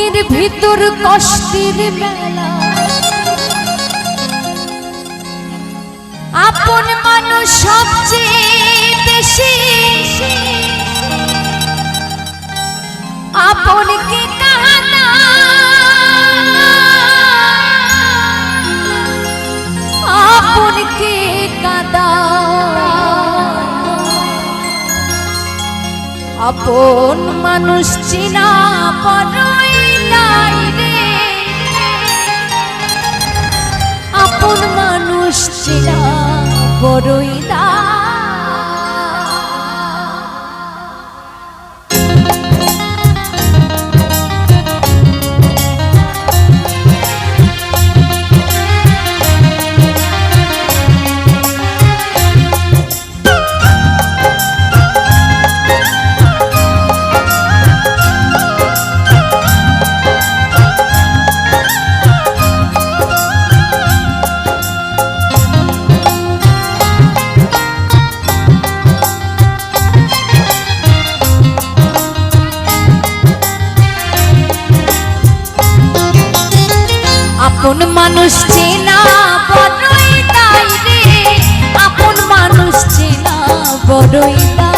বুকের ভিতর কষ্টের মেলা। আপন মানুষ সবচেয়ে বেশি। আপন কি আপন কে আপন মানুষ চিনা পরয় আপন মানুষ বড়ই দা আপন মানুষ চেনা বড়ই তাই রে। আপন মানুষ চেনা বড়ই তাই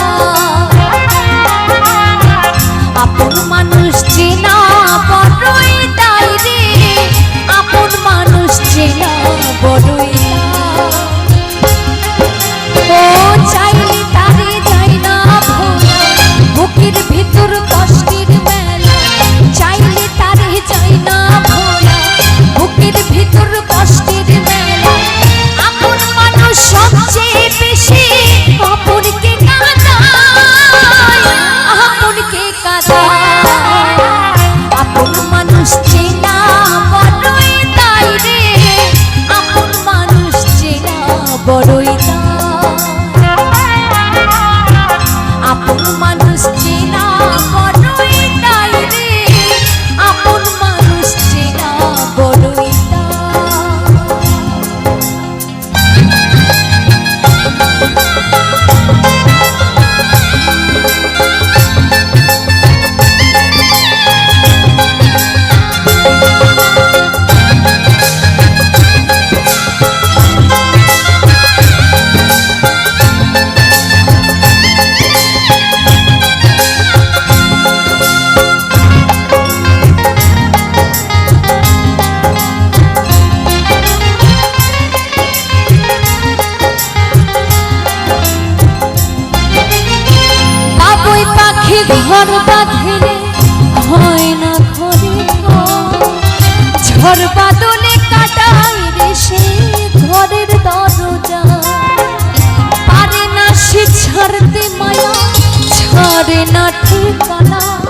ঘর বাঁধিলে হয় না ঘরে ঝড় বাদলে কাটাই দেশে ঘরের দরজা। পারে না সে ছাড়তে মায়া, ছাড়ে না ঠিকানা।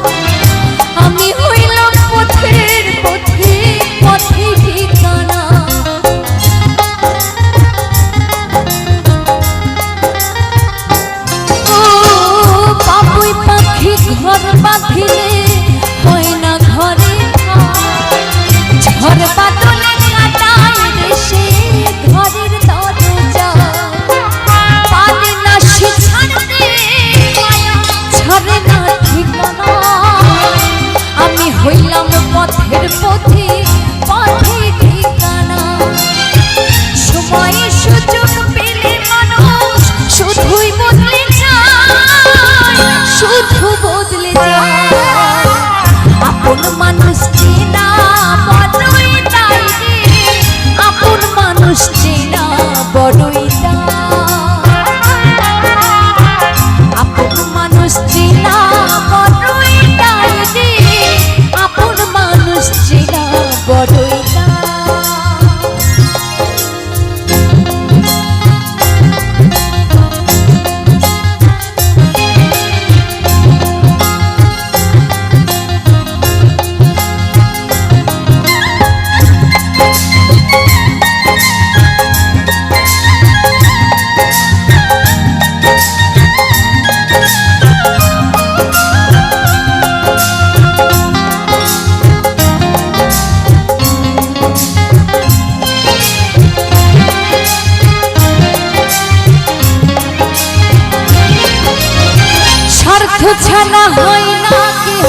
না হই না কেহ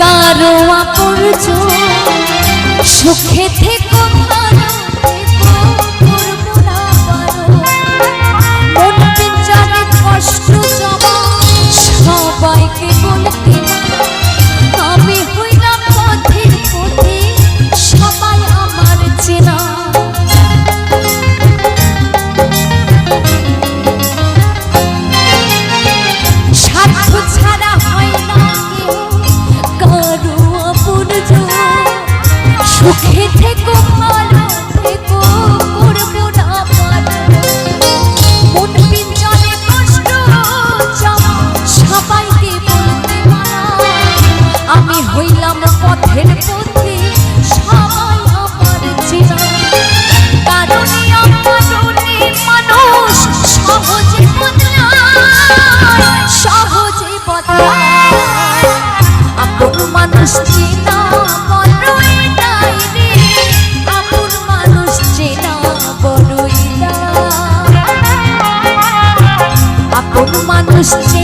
কারও আপন সুখে থেকে Christian.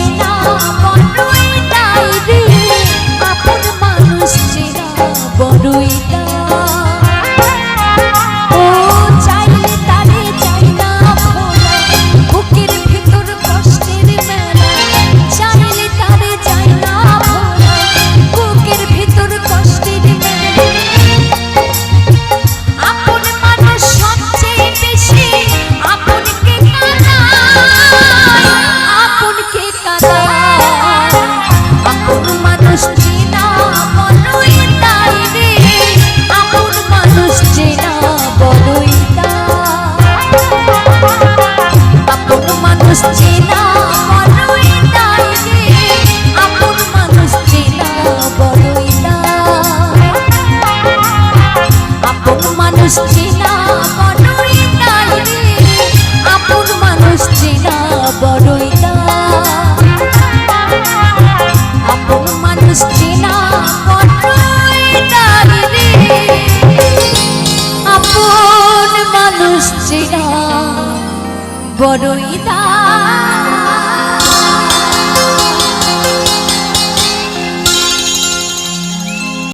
বড়ই দা